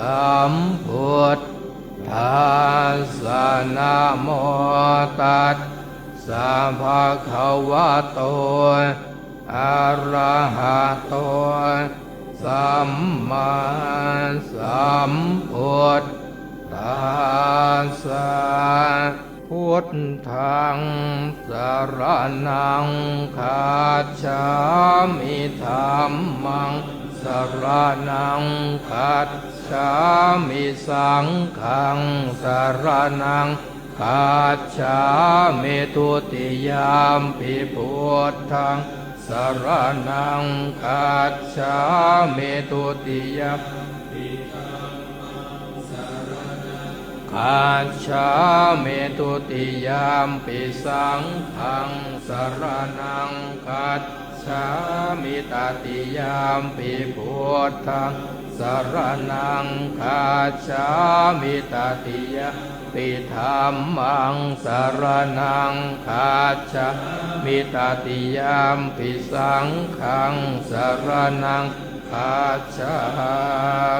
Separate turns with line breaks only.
สัมพุทธัสสะนะโมตัสสะภะคะวะโตอะระหะโตสัมมาสัมพุทธัสสะพุทธังสารนังคาชามิธรรมัง สรนังคัจฉามิสังฆังสรนังคัจฉามิทุติยามปิพุทธังสรนังคัจฉามิทุติยามปิคัจฉามิทุติยามปิสังฆังสรนังคัจามิตติยามปิพุทธังสรนังคัจฉามิตติยามปิธรรมังสรนังคัจฉามิตติยามปิสังฆังสรนังคัจฉา